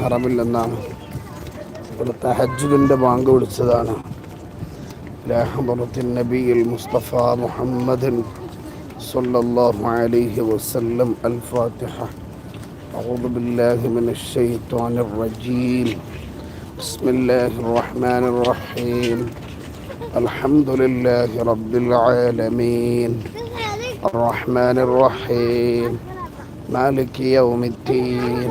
ഹറമിൽ നിന്നാണ് ഇവിടുത്തെ ഹജ്ജുദിൻ്റെ ബാങ്ക് വിളിച്ചതാണ് ലഹബറത്തിൻ നബിയിൽ മുസ്തഫ മുഹമ്മദൻ صلى الله عليه وسلم الفاتحة أعوذ بالله من الشيطان الرجيم بسم الله الرحمن الرحيم الحمد لله رب العالمين الرحمن الرحيم مالك يوم الدين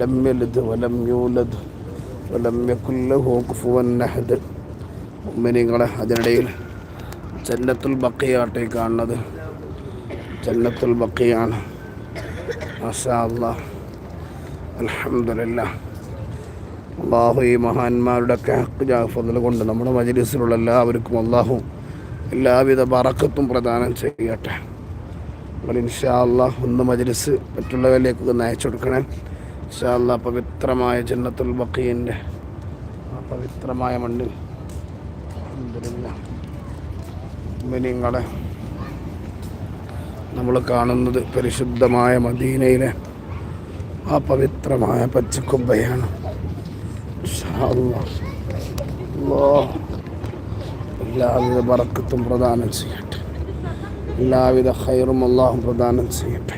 لم يلد ولم يولد ولم يكن له كفوا أحد മുഅ്മിനീങ്ങളെ അതിനിടയിൽ ജന്നത്തുൽ ബക്കിയാട്ടെ കാണുന്നത് ജന്നത്തുൽ ബക്കിയാണ് മാഷാ അല്ലാഹ് അൽഹംദുലില്ലാ അള്ളാഹു ഈ മഹാന്മാരുടെ ഒക്കെ ഹക്ക് ജാഫതിൽ കൊണ്ട് നമ്മുടെ മജലിസിലുള്ള എല്ലാവർക്കും അള്ളാഹു എല്ലാവിധ ബറക്കത്തും പ്രദാനം ചെയ്യട്ടെ നമ്മൾ ഇൻഷാ അള്ളാഹ് ഒന്ന് മജലിസ് മറ്റുള്ളവരിലേക്ക് ഒന്ന് അയച്ചു കൊടുക്കണേ ഇൻഷാ അള്ളാഹ് പവിത്രമായ ജന്നത്തുൽ ബക്കീന്റെ ആ പവിത്രമായ മണ്ണിൽ. മിനിങ്ങളെ നിങ്ങളെ നമ്മൾ കാണുന്നത് പരിശുദ്ധമായ മദീനയിലെ ആ പവിത്രമായ പച്ചക്കുമ്പയാണ് എല്ലാവിധ വറക്കത്തും പ്രദാനം ചെയ്യട്ടെ. എല്ലാവിധ ഹൈറും അള്ളാഹും പ്രദാനം ചെയ്യട്ടെ.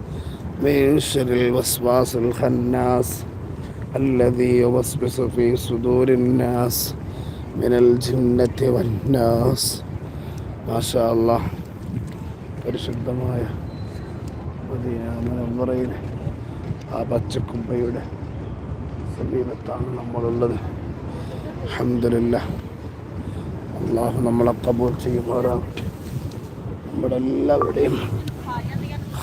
من شر الوسواس الخناس الذي يوسوس في صدور الناس من الجنة والناس ما شاء الله പരിശുദ്ധമായ മദീന മുനവ്വറയിലെ ആ പച്ചക്കുമ്പയുടെ സമീപത്താണ് നമ്മളുള്ളത് അഹമ്മദില്ല അള്ളാഹു നമ്മളെ കബൂർ ചെയ്യുമാറാകട്ടെ നമ്മുടെ എല്ലാവരുടെയും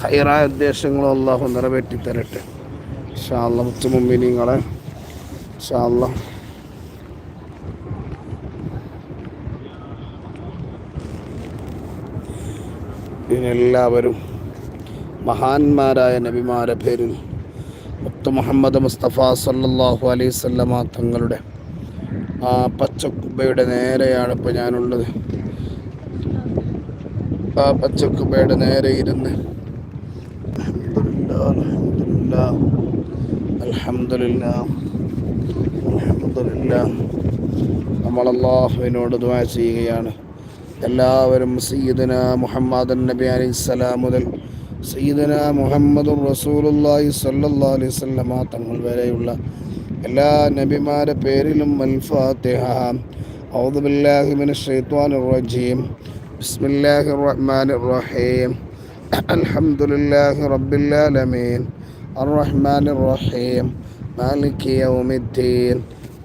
ഹൈറായ ഉദ്ദേശങ്ങളും അള്ളാഹു നിറവേറ്റി തരട്ടെ ഷാള്ള മുത്തുമുമ്പിനിങ്ങളെ ഷാള്ള ഇതിനെല്ലാവരും മഹാന്മാരായ നബിമാരെ പേരിൽ മുത്ത് മുഹമ്മദ് മുസ്തഫ സല്ലാഹു അലൈഹി സ്വല്ലമ തങ്ങളുടെ ആ പച്ചക്കുബയുടെ നേരെയാണ് ഇപ്പോൾ ഞാനുള്ളത്. ആ പച്ചക്കുബയുടെ നേരെ ഇരുന്ന് അൽഹംദുലില്ലാ, അൽഹംദുലില്ലാ, അൽഹംദുലില്ലാ. നമ്മൾ അള്ളാഹുവിനോട് ദുആ ചെയ്യുകയാണ് എല്ലാവരും സയ്യിദന മുഹമ്മദ് നബി അലൈഹി സ്വലാം മുതൽ സയ്യിദന മുഹമ്മദ് റസൂലുള്ളാഹി സ്വല്ലല്ലാഹു അലൈഹി വസല്ലമ തങ്ങൾ വരെയുള്ള എല്ലാ നബിമാരെ പേരിലും അൽ ഫാത്തിഹ أعوذ بالله من الشيطان الرجيم بسم الله الرحمن الرحيم الحمد لله رب العالمين الرحمن الرحيم مالك يوم الدين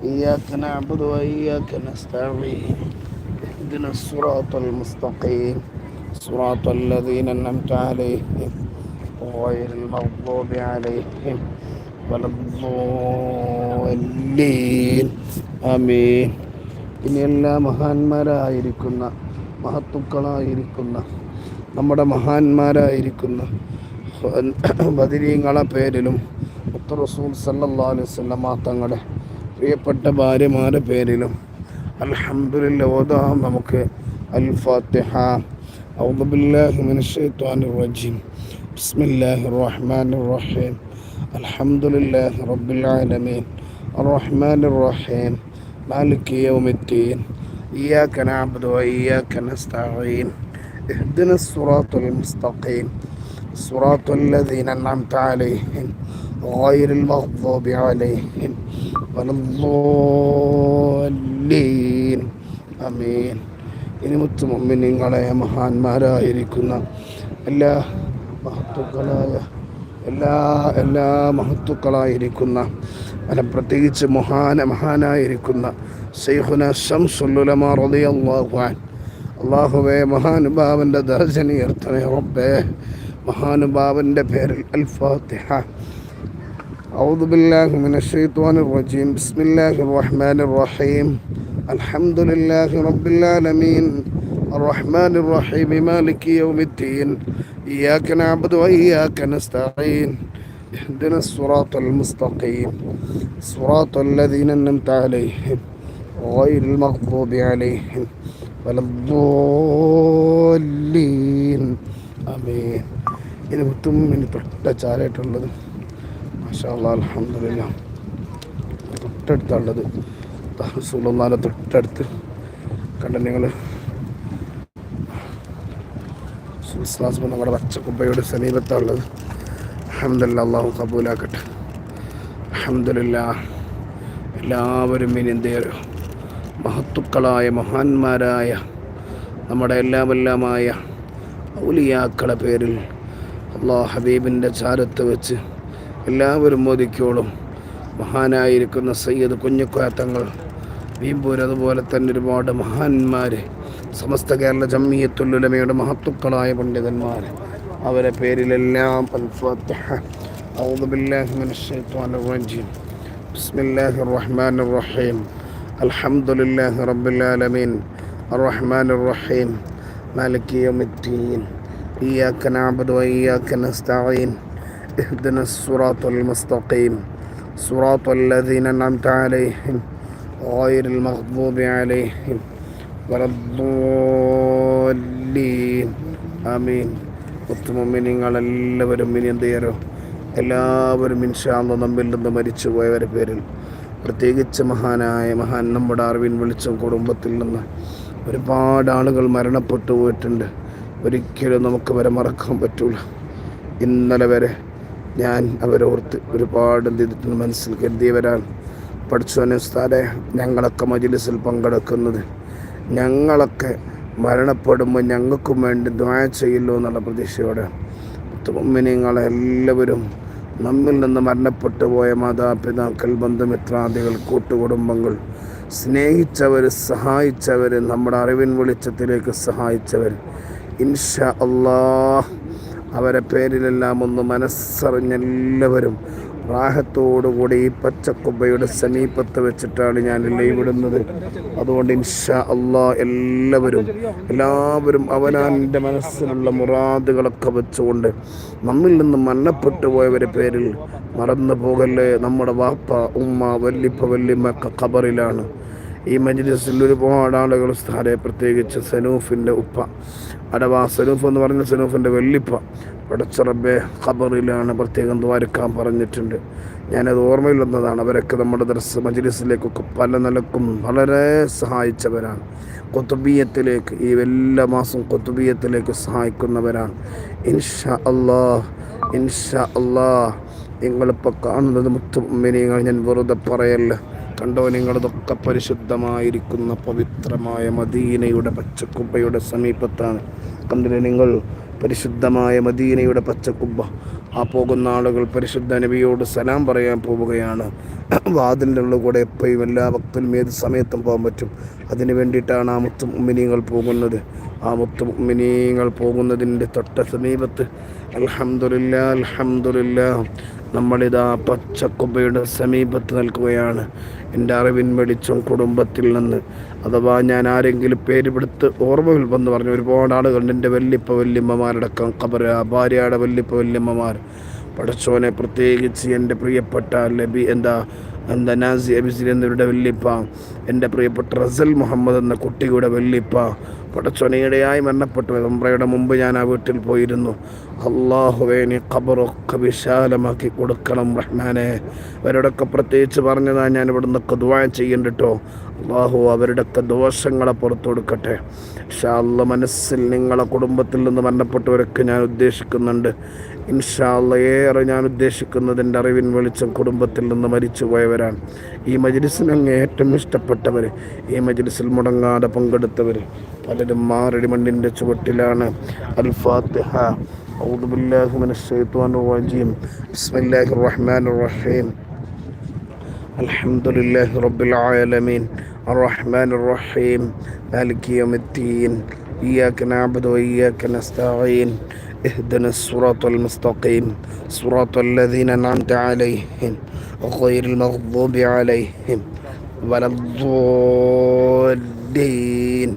إياك نعبد وإياك نستعين اهدنا الصراط المستقيم صراط الذين أنعمت عليهم غير المغضوب عليهم ولا الضالين آمين ഇനി എല്ലാ മഹാന്മാരായിരിക്കുന്ന മഹത്തുക്കളായിരിക്കുന്ന നമ്മുടെ മഹാന്മാരായിരിക്കുന്ന ബദിരീങ്ങളെ പേരിലും മുത്ത റസൂൽ സല്ലല്ലാഹു അലൈഹി വസല്ലമ തങ്ങളുടെ പ്രിയപ്പെട്ട ഭാര്യമാരുടെ പേരിലും അൽഹംദുലില്ലാ ഓതാം നമുക്ക് അൽ ഫാത്തിഹ أعوذ بالله من الشيطان الرجيم بسم الله الرحمن الرحيم الحمد لله رب العالمين الرحمن الرحيم مالك يوم الدين إياك نعبد وإياك نستعين اهدنا الصراط المستقيم صراط الذين أنعمت عليهم غير المغضوب عليهم ولا الضالين آمين ഇനി മുത്തുമൊമ്മിനിങ്ങളെ മഹാന്മാരായിരിക്കുന്ന എല്ലാ മഹത്തുക്കളായ എല്ലാ എല്ലാ മഹത്തുക്കളായിരിക്കുന്ന അല്ല പ്രത്യേകിച്ച് മഹാന മഹാനായിരിക്കുന്ന സൈഹുന ഷംസുല്ലുലമാ റളിയല്ലാഹു അൻ അള്ളാഹുവേ മഹാനുഭാവൻ്റെ ദർശനീയർത്തനെ റബ്ബേ മഹാനുഭാവൻ്റെ പേരിൽ അൽ ഫാത്തിഹ أعوذ بالله من الشيطان الرجيم بسم الله الرحمن الرحيم الحمد لله رب العالمين الرحمن الرحيم مالك يوم الدين إياك نعبد وإياك نستعين اهدنا الصراط المستقيم صراط الذين أنعمت عليهم غير المغضوب عليهم വലബോലീൻ തൊട്ട ചാലായിട്ടുള്ളത്. മഷാല്ല തൊട്ടടുത്താണുള്ളത്. തഹസൂലാല തൊട്ടടുത്ത്. കണ്ട നിങ്ങൾ സുൽസ്ലാസ് നമ്മുടെ പച്ചക്കുപ്പയുടെ സമീപത്താണുള്ളത്. അഹമ്മദില്ല അള്ളാഹു കബൂലാക്കട്ടെ. അഹമ്മദില്ല എല്ലാവരും ഇനി മഹത്തുക്കളായ മഹാന്മാരായ നമ്മുടെ എല്ലാമെല്ലാമായ ഔലിയാക്കളെ പേരിൽ അള്ളാഹ് ഹബീബിൻ്റെ ചാരത്ത് വെച്ച് എല്ലാവരും മോദിക്കോളും മഹാനായിരിക്കുന്ന സയ്യദ് കുഞ്ഞുക്കോയത്തങ്ങൾ വീമ്പൂർ അതുപോലെ തന്നെ ഒരുപാട് മഹാന്മാർ സമസ്ത കേരള ജമ്മിയത്തുല്ലുലമയുടെ മഹത്തുക്കളായ പണ്ഡിതന്മാർ അവരെ പേരിലെല്ലാം അൽഫാത്തിഹ أعوذ بالله من الشيطان الرجيم بسم الله الرحمن الرحيم الحمد لله رب العالمين الرحمن الرحيم مالك يوم الدين إياك نعبد وإياك نستعين اهدنا الصراط المستقيم صراط الذين أنعمت عليهم غير المغضوب عليهم ولا الضالين آمين ഉത്തമമിനിങ്ങളെല്ലാവരും ഇനി എന്ത് ചെയ്യാരോ എല്ലാവരും ഇൻഷാല്ല നമ്മിൽ നിന്ന് മരിച്ചു പോയവരുടെ പേരിൽ പ്രത്യേകിച്ച് മഹാനായ മഹാൻ നമ്മുടെ അറിവിൻ വിളിച്ച കുടുംബത്തിൽ നിന്ന് ഒരുപാട് ആളുകൾ മരണപ്പെട്ടു പോയിട്ടുണ്ട്. ഒരിക്കലും നമുക്ക് വരെ മറക്കാൻ പറ്റൂല. ഇന്നലെ വരെ ഞാൻ അവരോർത്ത് ഒരുപാട് എന്ത് മനസ്സിൽ കരുതിയവരാണ്. പഠിച്ചു ഉസ്താദെ ഞങ്ങളൊക്കെ മജിലിസിൽ പങ്കെടുക്കുന്നത്. ഞങ്ങളൊക്കെ മരണപ്പെടുമ്പോൾ ഞങ്ങൾക്കും വേണ്ടി ദ്വാ ചെയ്യല്ലോ എന്നുള്ള പ്രതീക്ഷയോടെ. എല്ലാവരും നമ്മിൽ നിന്ന് മരണപ്പെട്ടു പോയ മാതാപിതാക്കൾ ബന്ധുമിത്രാദികൾ കൂട്ടുകുടുംബങ്ങൾ സ്നേഹിച്ചവർ സഹായിച്ചവർ നമ്മുടെ അറിവിൻ വെളിച്ചത്തിലേക്ക് സഹായിച്ചവർ ഇൻഷ അള്ളാഹ് അവരെ പേരിലെല്ലാം ഒന്ന് മനസ്സറിഞ്ഞെല്ലാവരും റാഹത്തോടുകൂടി ഈ പച്ചക്കുബയുടെ സമീപത്ത് വെച്ചിട്ടാണ് ഞാൻ ലൈവിടുന്നത് അതുകൊണ്ട് ഇൻഷാ അള്ളാ എല്ലാവരും എല്ലാവരും അവനാന്റെ മനസ്സിലുള്ള മുറാദുകളൊക്കെ വെച്ചുകൊണ്ട് നമ്മിൽ നിന്ന് മരണപ്പെട്ടു പോയവരെ പേരിൽ മറന്നു പോകല്ലേ? നമ്മുടെ വാപ്പ ഉമ്മ വല്ലിപ്പ വല്ലിമ്മ ഖബറിലാണ്. ഈ മജ്ലിസിൽ ഒരുപാട് ആളുകൾ സ്ഥാനെ പ്രത്യേകിച്ച് സനൂഫിന്റെ ഉപ്പ അടവാ സനൂഫ് എന്ന് പറഞ്ഞ സനൂഫിന്റെ വെള്ളിപ്പ പടച്ചറബെ ഖബറിലാണ് പ്രത്യേകം ദ്വാരക്കാൻ പറഞ്ഞിട്ടുണ്ട്. ഞാനത് ഓർമ്മയിൽ വന്നതാണ്. അവരൊക്കെ നമ്മുടെ ദർശ മജ്ലിസിലേക്കൊക്കെ പല നിലക്കും വളരെ സഹായിച്ചവരാണ്. കൊത്തുബീയത്തിലേക്ക് ഈ എല്ലാ മാസം കൊത്തുബീയത്തിലേക്ക് സഹായിക്കുന്നവരാണ്. ഇൻഷാ അള്ളാഹ് ഇൻഷാ അള്ളാഹ് നിങ്ങളിപ്പോൾ കാണുന്നത് മുത്തുമിനിങ്ങൾ ഞാൻ വെറുതെ പറയല്ല. കണ്ടോ നിങ്ങളതൊക്കെ പരിശുദ്ധമായിരിക്കുന്ന പവിത്രമായ മദീനയുടെ പച്ചക്കുപ്പയുടെ സമീപത്താണ്. കണ്ടില്ലേ നിങ്ങൾ? പരിശുദ്ധമായ മദീനയുടെ പച്ചക്കുബ്ബ. ആ പോകുന്ന ആളുകൾ പരിശുദ്ധ നബിയോട് സലാം പറയാൻ പോവുകയാണ്. വാതിലിന്റെ കൂടെ എപ്പോഴും എല്ലാ ഭക്തനും ഏത് സമയത്തും പോകാൻ പറ്റും. അതിന് വേണ്ടിയിട്ടാണ് ആ മുത്തു ഉമ്മിനിയങ്ങൾ പോകുന്നത്. ആ മുത്തു ഉമ്മിനിയങ്ങൾ പോകുന്നതിന്റെ തൊട്ട സമീപത്ത് അലഹമുല്ല അലഹമുല്ല നമ്മളിതാ പച്ചക്കുബ്ബയുടെ സമീപത്ത് നിൽക്കുകയാണ്. എന്റെ അറിവിൻ വെളിച്ചം കുടുംബത്തിൽ നിന്ന്. അഥവാ ഞാൻ ആരെങ്കിലും പേര് പിടുത്ത് ഓർമ്മയിൽ വന്ന് പറഞ്ഞു ഒരുപാട് ആളുകളുണ്ട് എന്റെ വല്യപ്പ വല്യമ്മമാരടക്കം ഖബർ ഭാര്യയുടെ വല്യപ്പ വല്യമ്മമാർ. പഠിച്ചോനെ പ്രത്യേകിച്ച് എന്റെ പ്രിയപ്പെട്ട ലബി എന്താ എന്താ നാസി അബിസിൽ എന്നിവരുടെ വെല്ലിപ്പ എന്റെ പ്രിയപ്പെട്ട റസൽ മുഹമ്മദ് എന്ന കുട്ടിയുടെ വെല്ലിപ്പ പടച്ചൊനയുടെയായി മരണപ്പെട്ടു. ഉംറയുടെ മുമ്പ് ഞാൻ ആ വീട്ടിൽ പോയിരുന്നു. അള്ളാഹുവേനെ ഖബറൊക്കെ വിശാലമാക്കി കൊടുക്കണം റഹ്മാനെ. അവരോടൊക്കെ പ്രത്യേകിച്ച് പറഞ്ഞതാണ് ഞാൻ ഇവിടെ നിന്നൊക്കെ ദുവാ ചെയ്യണ്ടിട്ടോ. അള്ളാഹു അവരുടെയൊക്കെ ദോഷങ്ങളെ പുറത്തു കൊടുക്കട്ടെ. ഇൻഷാല്ല മനസ്സിൽ നിങ്ങളെ കുടുംബത്തിൽ നിന്ന് മരണപ്പെട്ടവരൊക്കെ ഞാൻ ഉദ്ദേശിക്കുന്നുണ്ട്. ഇൻഷാല്ല ഏറെ ഞാൻ ഉദ്ദേശിക്കുന്നതിൻ്റെ അറിവിൻ വെളിച്ചം കുടുംബത്തിൽ നിന്ന് മരിച്ചു പോയവരാണ് ഈ മജ്ലിസിന് അങ്ങ് ഏറ്റവും ഇഷ്ടപ്പെട്ടവർ ഈ മജ്ലിസിൽ മുടങ്ങാതെ പങ്കെടുത്തവർ പലരും മാറടി മണ്ണിൻ്റെ ചുവട്ടിലാണ് അൽ ഫാത്തിഹ أعوذ بالله من الشيطان الرجيم بسم الله الرحمن الرحيم الحمد لله رب العالمين الرحمن الرحيم مالك يوم الدين إياك نعبد وإياك نستعين اهدنا الصراط المستقيم صراط الذين أنعمت عليهم غير المغضوب عليهم ولا الضالين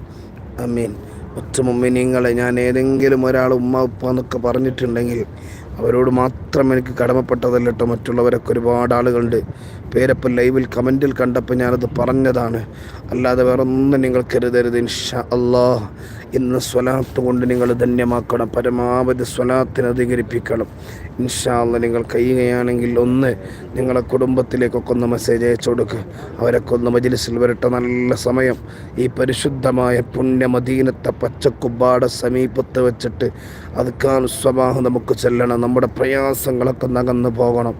أمين ഒറ്റമുമ്മിനിങ്ങളെ ഞാൻ ഏതെങ്കിലും ഒരാൾ ഉമ്മ ഉപ്പ എന്നൊക്കെ പറഞ്ഞിട്ടുണ്ടെങ്കിൽ അവരോട് മാത്രം എനിക്ക് കടമപ്പെട്ടതല്ല കേട്ടോ മറ്റുള്ളവരൊക്കെ ഒരുപാട് ആളുകളുണ്ട് പേരപ്പം ലൈവിൽ കമൻറ്റിൽ കണ്ടപ്പോൾ ഞാനത് പറഞ്ഞതാണ് അല്ലാതെ വേറെ ഒന്നും നിങ്ങൾ കരുതരുത് ഇൻഷാ അള്ളാഹ് ഇന്ന് സ്വലാത്ത് കൊണ്ട് നിങ്ങൾ ധന്യമാക്കണം. പരമാവധി സ്വലാത്തിന് അധികരിപ്പിക്കണം. ഇൻഷാല്ല നിങ്ങൾ കഴിയുകയാണെങ്കിൽ ഒന്ന് നിങ്ങളെ കുടുംബത്തിലേക്കൊക്കെ ഒന്ന് മെസ്സേജ് അയച്ചു കൊടുക്കുക അവരൊക്കെ ഒന്ന് മജിലിസിൽ വരട്ടെ. നല്ല സമയം. ഈ പരിശുദ്ധമായ പുണ്യമദീനത്തെ പച്ചക്കുബാട സമീപത്ത് വെച്ചിട്ട് അതുക്കാൻ സ്വഭാവം നമുക്ക് ചെല്ലണം. നമ്മുടെ പ്രയാസങ്ങളൊക്കെ നകന്നു പോകണം.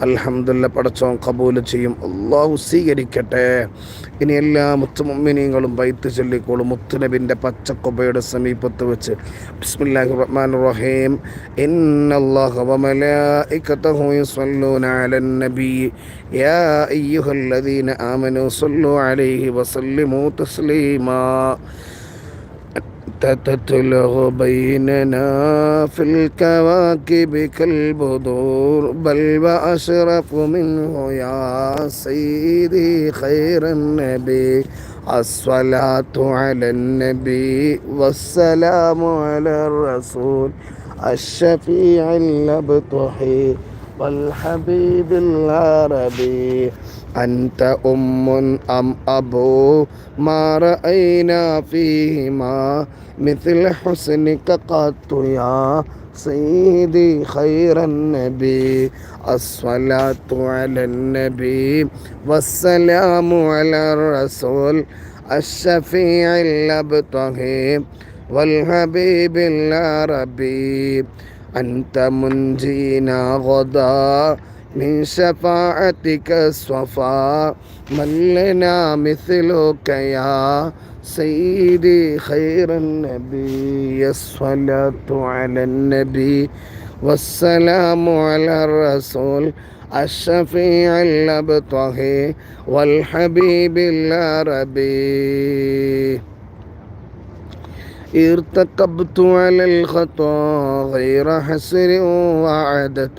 അലഹമില്ല പടച്ചോൻ കബൂൽ ചെയ്യും. അള്ളാഹു സ്വീകരിക്കട്ടെ. ഇനി എല്ലാ മുത്തുമമ്മിനിയങ്ങളും ബൈത്ത് ചൊല്ലിക്കോളും. മുത്തുനബിന്റെ പച്ചക്കൊബയുടെ സമീപത്ത് വെച്ച്. ബിസ്മില്ലാഹി റഹീം. ഇന്നല്ലാഹ വമലായികതഹു അയ്യുഹല്ലദീന ആമനൂ അലൈഹി തസ്ലീമാ. تتلغ بيننا في الكواكب كالبدور بل وأشرف منه يا سيدي خير النبي. الصلاة على النبي والسلام على الرسول الشفيع الأبطحي والحبيب العربي. أنت أم أم أبو ما رأينا فيهما مثل حسنك قط يا سيدي خير النبي. الصلاة على النبي والسلام على الرسول الشفيع الأبطهي والحبيب العربي أنت منجينا غدا من شفاعتك الصفا من لنا مثلك يا سيدي خير النبي الصلاة على النبي والسلام على الرسول الشفيع الأبطهي والحبيب العربي ارتكبت على الخطا غير حسر وعدت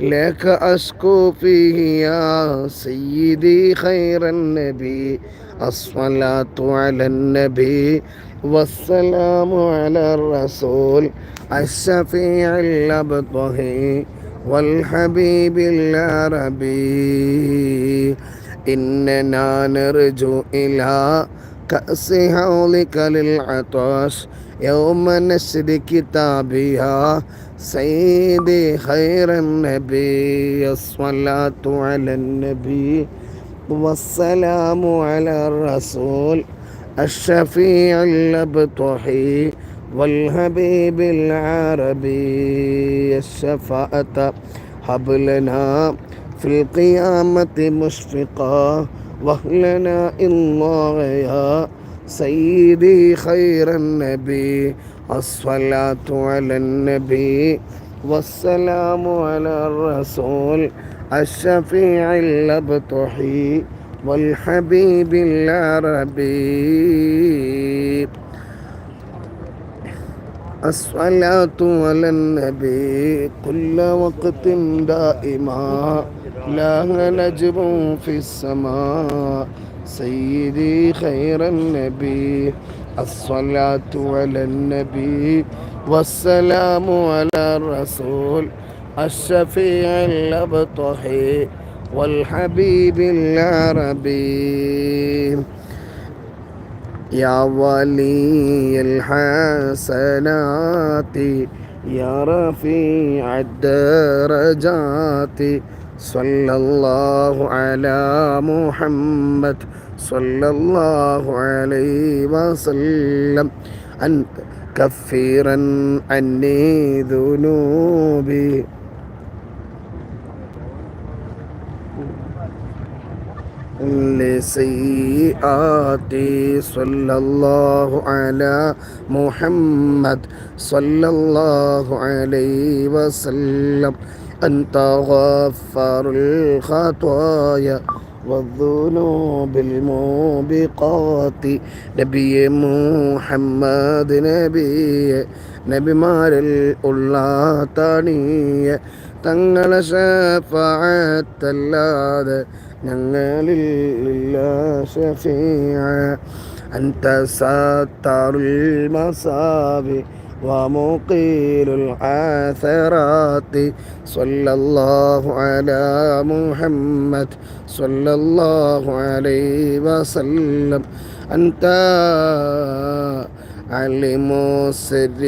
لك أشكو فيه يا سيدي خير النبي. الصلاة على النبي والسلام على الرسول الشفيع الأبطهي والحبيب العربي إننا نرجو إلى كأس حولك للعطش يوم نشر كتابها. سيدي خير النبي الصلاة على النبي والسلام على الرسول الشفيع الأبطحي والحبيب العربي الشفاعة هب لنا في القيامة مشفقا وأهلنا الله يا سيدي خير النبي. الصلاة على النبي والسلام على الرسول الشفيع الأبطحي والحبيب العربي. الصلاة على النبي كل وقت دائما لا نجم في السماء. سيدي خير النبي الصلاة على النبي والسلام على الرسول الشفيع الأبطحي والحبيب العربي. يا ولي الحسنات يا رفيع الدرجات صلى الله على محمد صلى الله عليه وسلم. أنت كفيرا عني ذنوبي. لسيئاتي صلى الله على محمد صلى الله عليه وسلم. أنت غفار الخطايا. والذنوب الموبقات നബിയെ മുഹമ്മദ് നബിയെ നബിമാരിൽ ഉള്ള തണിയ തങ്ങളെ ഷഫാത്തല്ലാതെ ഞങ്ങളിൽ ഇല്ല ഷഫീഅ أنت ستار المصابي ومقيل العاثرات. صلى الله على محمد. صلى الله عليه وسلم. أنت علم السر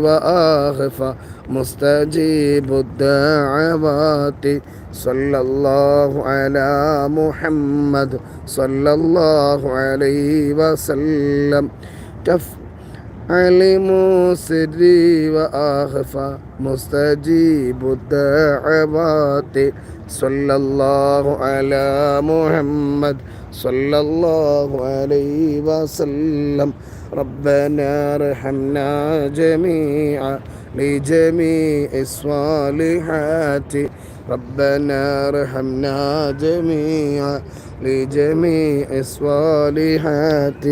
وأخفى مستجيب الدعوات. صلى الله على محمد. صلى الله عليه وسلم. كف علم سري وأخفى مستجيب الدعوات. صلى الله على محمد صلى الله عليه وسلم. ربنا ارحمنا جميعا لجميع الصالحات. ربنا ارحمنا جميعا لجميع الصالحات.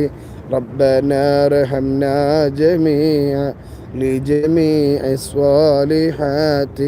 ربنا ارحمنا جميعا لجميع الصالحات.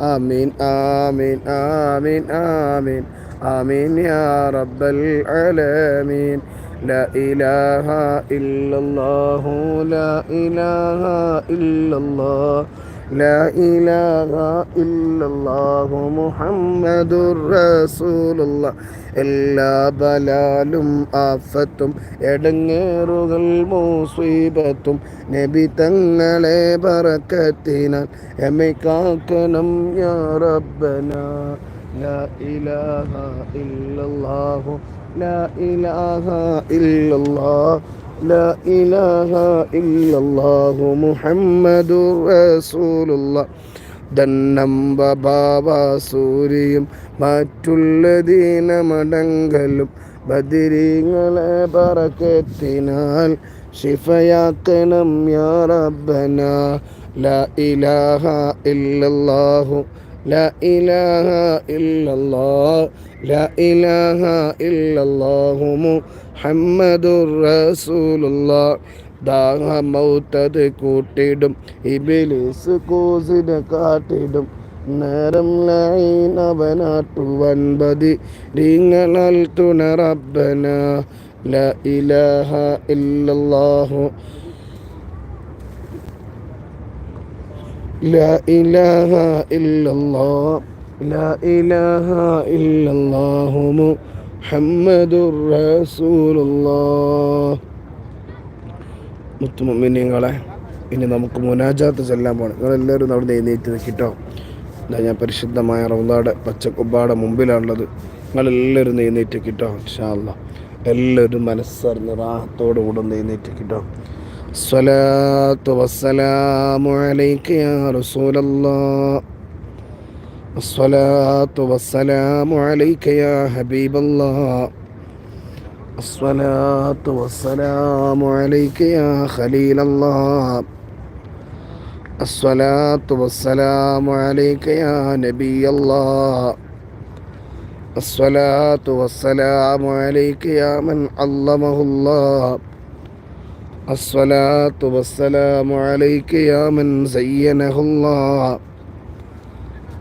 آمين آمين آمين آمين. آمين يا رب العالمين. لا إله إلا الله لا إله إلا الله. لا إله إلا الله محمد رسول الله എല്ലാ ബലാലും ആഫത്തും എടങ്ങേറുകൾ മൂസീബത്തും നബി തങ്ങളെ പറക്കത്തിനാൽ എമ്മെ കാക്കണം യാ റബ്ബന ലാ ഇലാഹ ഇല്ലല്ലാഹു ലാ ഇലാഹ ഇല്ലല്ലാഹ് لا إله إلا الله محمد رسول الله ദന്നം ബാബാസൂരിയും മറ്റുള്ളതീന മടങ്കലും ബദിരിങ്ങളെ പറക്കെത്തിനാൽ ഷിഫയാക്കണം യാ റബ്ബന ല ഇലാഹ ഇല്ലല്ലാഹു ല ഇലാഹ ഇല്ലല്ലാഹ് ല ഇലാഹ ഇല്ലല്ലാഹു മുഹമ്മദുർ റസൂലുള്ളാഹ്. ദാഹമൗത്തത് കൂട്ടിടും ഇബിലിസ് കോസിന് കാട്ടിടും. നേരം ലൈനവനാട്ടുവൻ വൻപതി നിങ്ങൾ തുണറബന ല ഇലഹ ഇല്ലല്ലാഹു لا إله إلا الله لا إله إلا الله محمد رسول الله മുത്തുമിനിങ്ങളെ ഇനി നമുക്ക് മുനാജാത്ത് ചെല്ലാൻ പോകണം നിങ്ങളെല്ലാവരും അവിടെ എഴുന്നേറ്റ് നിൽക്കിട്ടോ എന്താ ഞാൻ പരിശുദ്ധമായ റൗദാടെ പച്ചക്കുബ്ബാടെ മുമ്പിലാണുള്ളത് നിങ്ങളെല്ലാവരും എഴുന്നേറ്റ് കിട്ടോ ഇൻഷാല്ല എല്ലാവരും മനസ്സറിഞ്ഞ് റാഹത്തോടു കൂടെ ഒന്ന് എഴുന്നേറ്റ് الصلاة والسلام عليك يا رسول الله. الصلاة والسلام عليك يا حبيب الله. الصلاة والسلام عليك يا خليل الله. الصلاة والسلام عليك يا نبي الله. الصلاة والسلام عليك يا من علمه الله. الصلاة والسلام عليك يا من زينه الله.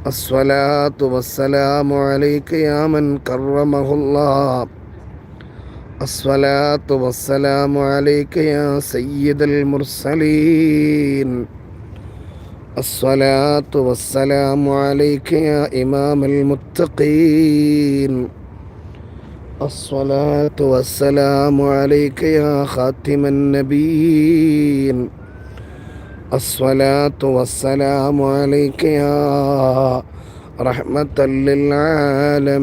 الصلاة والسلام عليك يا من كرمه الله. الصلاة والسلام عليك يا سيد المرسلين. الصلاة والسلام عليك يا إمام المتقين. الصلاة والسلام عليك يا خاتم النبيين. الصلاة والسلام عليك يا رحمة للعالمين.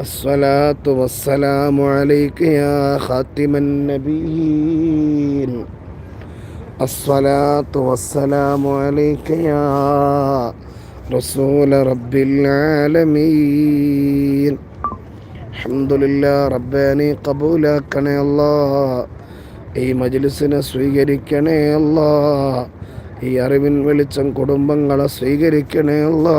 الصلاة والسلام عليك يا خاتم النبيين. الصلاة والسلام عليك يا റസൂല റബ്ബിൽ ആലമീൻ. അഹമ്മദില്ല റബ്ബാനി കബൂലാക്കണേ അല്ലാ ഈ മജ്ലിസിനെ സ്വീകരിക്കണേ അല്ലാ ഈ അറിവിൻ വെളിച്ചം കുടുംബങ്ങളെ സ്വീകരിക്കണേ അല്ലാ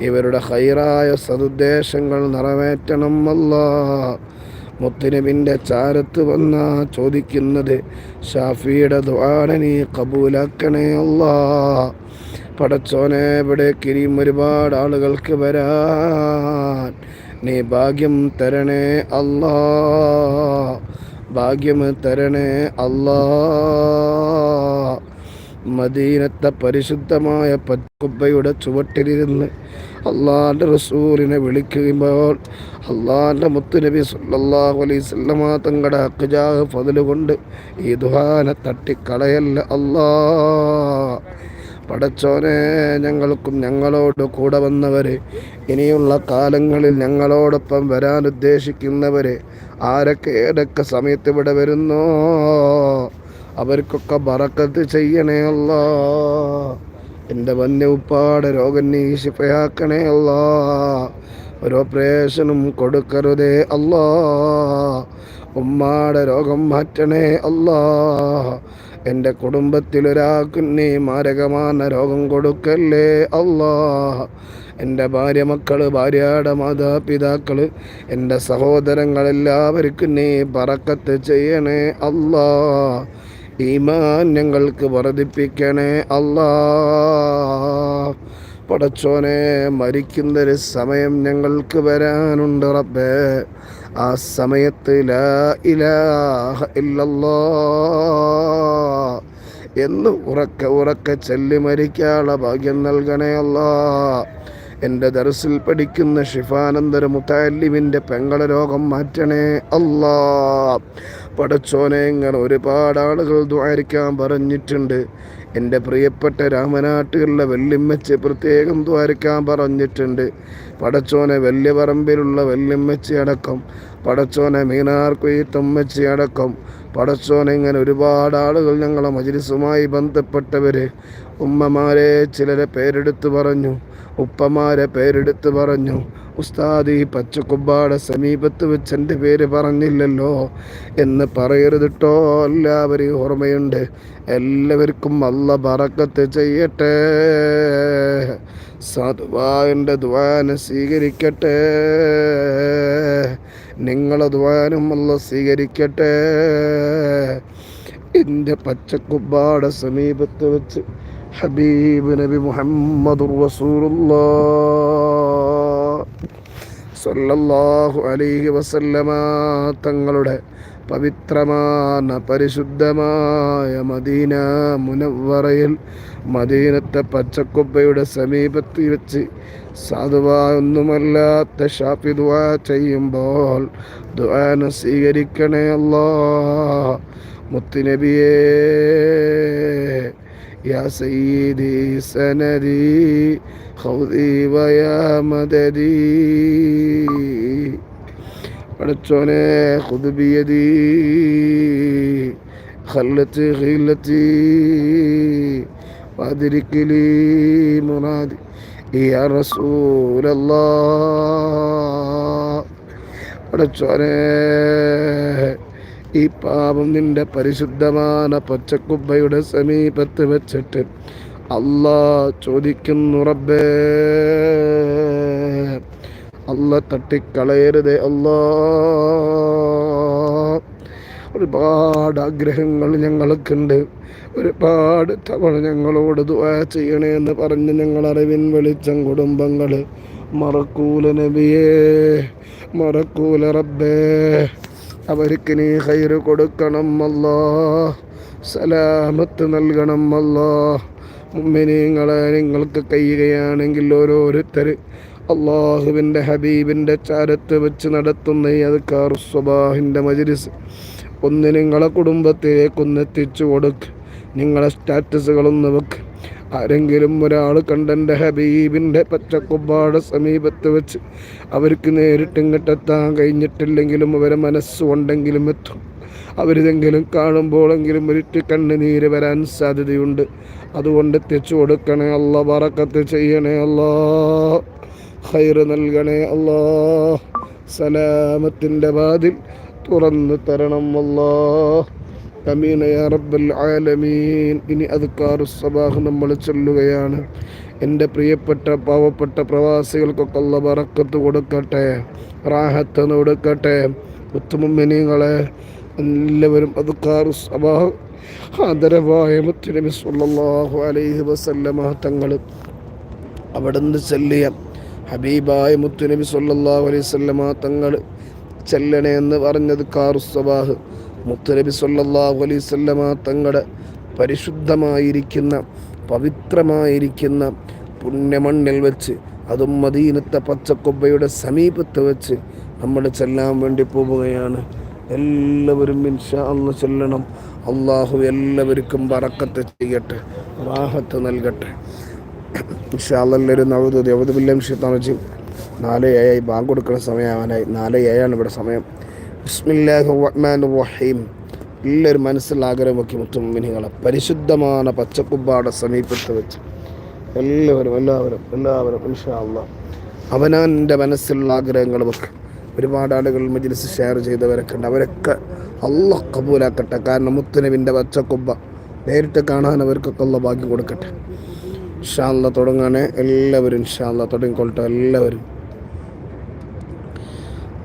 ഇവരുടെ ഹൈറായ സതുദ്ദേശങ്ങൾ നിറവേറ്റണം അല്ലാ മുത്തനബിന്റെ ചാരത്ത് വന്ന ചോദിക്കുന്നത് ഷാഫിയുടെ ദ്വാന നീ കബൂലാക്കണേ അല്ലാ പടച്ചോനെ ഇവിടെ ഇനിയും ഒരുപാട് ആളുകൾക്ക് വരാൻ. നീ ഭാഗ്യം തരണേ അല്ലാ. ഭാഗ്യം തരണേ അല്ലാ. മദീനത്തെ പരിശുദ്ധമായ പറ്റുബയുടെ ചുവട്ടിലിരുന്ന് അള്ളാന്റെ റസൂറിനെ വിളിക്കുമ്പോൾ അള്ളാന്റെ മുത്തുനബി സല്ലാഹു അലൈഹി വസല്ലമ തങ്ങളുടെ അക്ജാഹ് ഫതിലുകൊണ്ട് ഈ ദുഹാനെ തട്ടിക്കളയല്ല അല്ലാ. പടച്ചോനെ ഞങ്ങൾക്കും ഞങ്ങളോട് കൂടെ വന്നവരെ ഇനിയുള്ള കാലങ്ങളിൽ ഞങ്ങളോടൊപ്പം വരാൻ ഉദ്ദേശിക്കുന്നവരെ ആരൊക്കെ ഏതൊക്കെ സമയത്ത് ഇവിടെ വരുന്നോ അവർക്കൊക്കെ ബറക്കത്ത് ചെയ്യണേ അല്ല. എന്റെ വന്യ ഉപ്പാടെ രോഗം നീ ശിഫയാക്കണേ ഒരു ഓപ്പറേഷനും കൊടുക്കരുതേ അല്ലോ. ഉമ്മാടെ രോഗം മാറ്റണേ അല്ലാ. എന്റെ കുടുംബത്തിലൊരാൾക്ക് നീ മാരകமான രോഗം കൊടുക്കല്ലേ? അല്ലാ എന്റെ ഭാര്യ മക്കൾ ഭാര്യയുടെ മാതാപിതാക്കൾ എന്റെ സഹോദരങ്ങളെല്ലാവർക്കും നീ പറക്കത്ത് ചെയ്യണേ. അല്ലാ ഈമാൻ ഞങ്ങൾക്ക് വർദ്ധിപ്പിക്കണേ. അല്ലാ പടച്ചോനെ മരിക്കുന്നൊരു സമയം ഞങ്ങൾക്ക് വരാനുണ്ട് റബ്ബേ. ആ സമയത്ത് ലാ ഇലാഹ എന്ന് ഉറക്ക ഉറക്ക ചെല്ലി മരിക്കാനുള്ള ഭാഗ്യം നൽകണേ അല്ലാ എന്റെ ദർസിൽ പഠിക്കുന്ന ഷിഫാനന്ദര മുത്താലിമിന്റെ പെങ്ങള രോഗം മാറ്റണേ അല്ലാ. പടച്ചോനെ ഇങ്ങനെ ഒരുപാട് ആളുകൾ ദ്വാരിക്കാൻ പറഞ്ഞിട്ടുണ്ട്. എന്റെ പ്രിയപ്പെട്ട രാമനാട്ടുകളിലെ വെല്ലിമ്മച്ച് പ്രത്യേകം ദ്വാരിക്കാൻ പറഞ്ഞിട്ടുണ്ട്. പടച്ചോനെ വലിയ പറമ്പിലുള്ള വെല്ലിമ്മച്ചി അടക്കം പടച്ചോനെ മീനാർ കൊയ്ത്തമ്മച്ചി അടക്കം പടച്ചോനെ ഇങ്ങനെ ഒരുപാട് ആളുകൾ ഞങ്ങളെ മജിലിസുമായി ബന്ധപ്പെട്ടവർ ഉമ്മമാരെ ചിലരെ പേരെടുത്ത് പറഞ്ഞു ഉപ്പമാരെ പേരെടുത്ത് പറഞ്ഞു. ഉസ്താദ് ഈ പച്ചക്കുബ്ബാടെ സമീപത്ത് വെച്ച് എന്റെ പേര് പറഞ്ഞില്ലല്ലോ എന്ന് പറയരുതിട്ടോ എല്ലാവരെയും ഓർമ്മയുണ്ട്. എല്ലാവർക്കും അല്ല പറക്കത്ത് ചെയ്യട്ടെ. സാധുവാന്റെ ദ്വാന സ്വീകരിക്കട്ടെ. നിങ്ങളെ ദ്വാനും അല്ല സ്വീകരിക്കട്ടെ. എന്റെ പച്ചക്കുബാട സമീപത്ത് വെച്ച് ഹബീബ് നബി മുഹമ്മദ് സല്ലല്ലാഹു അലൈഹി വസല്ലമ തങ്ങളുടെ പവിത്രமான പരിശുദ്ധമായ മദീന മുനവറയിൽ മദീനത്തെ പച്ചക്കുബ്ബയുടെ സമീപത്ത് വെച്ച് സാധുവായൊന്നുമല്ലാത്ത ഷാഫി ദുആ ചെയ്യുമ്പോൾ ദുആന സ്വീകരിക്കണേ അല്ലാ മുത്തുനബിയേ يا سيدي سندي خوذي ويا مددي പടച്ചോനെ ഖുദ്ബിയതി ഖല്ലത്ത് ഖില്ലത്തി വദിരിക്കലി മുറാദി യാ റസൂലല്ലാ പടച്ചോനെ ഈ പാപം നിന്റെ പരിശുദ്ധமான പച്ചക്കുബ്ബയുടെ സമീപത്ത് വെച്ചിട്ട് അല്ലാ ചോദിക്കുന്നു റബ്ബേ. അല്ല തട്ടിക്കളയരുതേ അല്ലാ ഒരുപാട് ആഗ്രഹങ്ങൾ ഞങ്ങൾക്കുണ്ട്. ഒരുപാട് തവണ ഞങ്ങളോട് ദുആ ചെയ്യണേ എന്ന് പറഞ്ഞ് ഞങ്ങൾ അറിവിൻ വെളിച്ചം കുടുംബങ്ങൾ മറക്കൂല നബിയേ മറക്കൂല റബ്ബേ. അവർക്ക് നീ ഹൈറ് കൊടുക്കണം അല്ലാ സലാമത്ത് നൽകണം അല്ലാ. മുമ്മിനിങ്ങളെ നിങ്ങൾക്ക് കഴിയുകയാണെങ്കിൽ ഓരോരുത്തർ അള്ളാഹുവിന്റെ ഹബീബിന്റെ ചാരത്ത് വെച്ച് നടത്തുന്ന ഈ അദ്ക്കാർ സ്വബാഹിന്റെ മജിരിസ് ഒന്ന് നിങ്ങളെ കുടുംബത്തിലേക്ക് എത്തിച്ചു കൊടുക്ക്. നിങ്ങളെ സ്റ്റാറ്റസുകളൊന്ന് വെക്ക്. ആരെങ്കിലും ഒരാൾ കണ്ടെന്റെ ഹബീബിന്റെ പച്ചക്കുബ്ബാടെ സമീപത്ത് വെച്ച് അവർക്ക് നേരിട്ട് ഇങ്ങോട്ടെത്താൻ കഴിഞ്ഞിട്ടില്ലെങ്കിലും അവരെ മനസ്സുണ്ടെങ്കിലും എത്തും. അവരിതെങ്കിലും കാണുമ്പോഴെങ്കിലും ഒരിറ്റ് കണ്ണുനീര് വരാൻ സാധ്യതയുണ്ട്. അതുകൊണ്ട് എത്തിച്ചു കൊടുക്കണേ അല്ല പറക്കത്ത് ചെയ്യണേ അല്ലാ ഹൈറ് നൽകണേ അല്ലാ സലാമത്തിന്റെ വാതിൽ തുറന്നു തരണം അല്ലാ അമീന റബ്ബൽ ആലമീൻ. ഇനി അദ്ക്കാർ സബാഹ് നമ്മൾ ചൊല്ലുകയാണ്. എന്റെ പ്രിയപ്പെട്ട പാവപ്പെട്ട പ്രവാസികൾക്കൊക്കെ ഉള്ള ബറക്കത്ത് കൊടുക്കട്ടെ റാഹത്ത് കൊടുക്കട്ടെ. ഉത്തമുമ്മിനിങ്ങളെ എല്ലാവരും അദ്ക്കാർ സബാഹ്. ആദരവായ മുത്തുനബി സല്ലല്ലാഹു അലൈഹി വസല്ലമ തങ്ങൾ അവിടുന്ന് ചെല്ലിയ ഹബീബായ മുത്തുനബി സല്ലല്ലാഹു അലൈഹി വസല്ലമ തങ്ങൾ ചെല്ലണേ എന്ന് പറഞ്ഞത് കാറുസബാഹ് മുത്തുനബി സല്ലാഹു അലൈഹി വസല്ലമ തങ്ങളുടെ പരിശുദ്ധമായിരിക്കുന്ന പവിത്രമായിരിക്കുന്ന പുണ്യമണ്ണിൽ വെച്ച് അതും മദീനത്തെ പച്ചക്കൊബ്ബയുടെ സമീപത്ത് വെച്ച് നമ്മൾ ചെല്ലാൻ വേണ്ടി പോവുകയാണ്. എല്ലാവരും ഇൻഷാ അന്ന് ചെല്ലണം. അള്ളാഹു എല്ലാവർക്കും ബറക്കത്ത് ചെയ്യട്ടെ റാഹത്ത് നൽകട്ടെ. ഇൻഷാല്ലൊരു നവതു ദേവതബില്ലം ഷിത്താണജി നാല് ഏഴായി ബാങ്ക് കൊടുക്കുന്ന സമയമാവാനായി നാല് ഏഴാണ് ഇവിടെ സമയം. ബിസ്മില്ലാഹി റഹ്മാൻ റഹീം എല്ലാവരും മനസ്സിൽ ആഗ്രഹമൊക്കെ മുത്തുമിനികളെ പരിശുദ്ധമാണ് പച്ചക്കുബ്ബാടെ സമീപത്ത് വെച്ച്. എല്ലാവരും എല്ലാവരും എല്ലാവരും ഇൻഷാ അവനവന്റെ മനസ്സിലുള്ള ആഗ്രഹങ്ങളുമൊക്കെ ഒരുപാട് ആളുകൾ മജ്ലിസ് ഷെയർ ചെയ്തവരൊക്കെ ഉണ്ട്. അവരൊക്കെ അല്ല കബൂലാക്കട്ടെ. കാരണം മുത്തുനബിന്റെ പച്ചക്കുബ്ബ നേരിട്ട് കാണാൻ അവർക്കൊക്കെ ഉള്ള ഭാഗ്യം കൊടുക്കട്ടെ. ഇൻഷാല്ല തുടങ്ങാനേ എല്ലാവരും ഇൻഷാല്ല തുടങ്ങിക്കൊള്ളട്ടെ. എല്ലാവരും.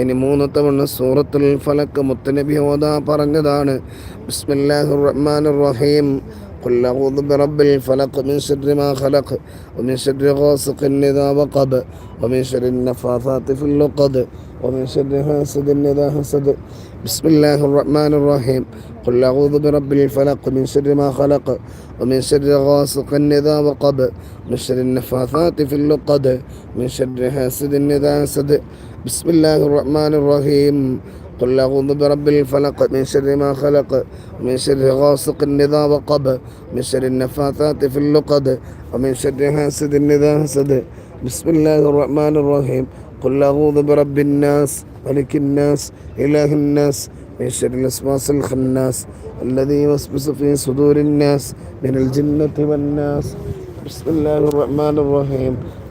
ഇനി മൂന്ന് തവണ സൂറത്തുൽ ഫലക്ക് മുത്തനബി ഓതാ പറഞ്ഞതാണ് ബിസ്മില്ലാഹിർ റഹ്മാനിർ റഹീം قل أعوذ برب الفلق من شر ما خلق ومن شر غاسق إذا وقب ومن شر النفاثات في اللقد ومن شر حاسد إذا حسد بسم الله الرحمن الرحيم قل أعوذ برب الفلق من شر ما خلق ومن شر غاسق إذا وقب من شر النفاثات في اللقد من شر حاسد إذا حسد بسم الله الرحمن الرحيم. قل أعوذ برب الفلق من شر ما خلق ومن شر غاسق إذا وقب من شر النفاثات في اللقد ومن شر حاسد إذا حسد. بسم الله الرحمن الرحيم. قل أعوذ برب الناس ملك الناس إله الناس من شر الوسواس الخناس الذي يوسوس في صدور الناس من الجنة والناس. بسم الله الرحمن الرحيم.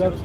That's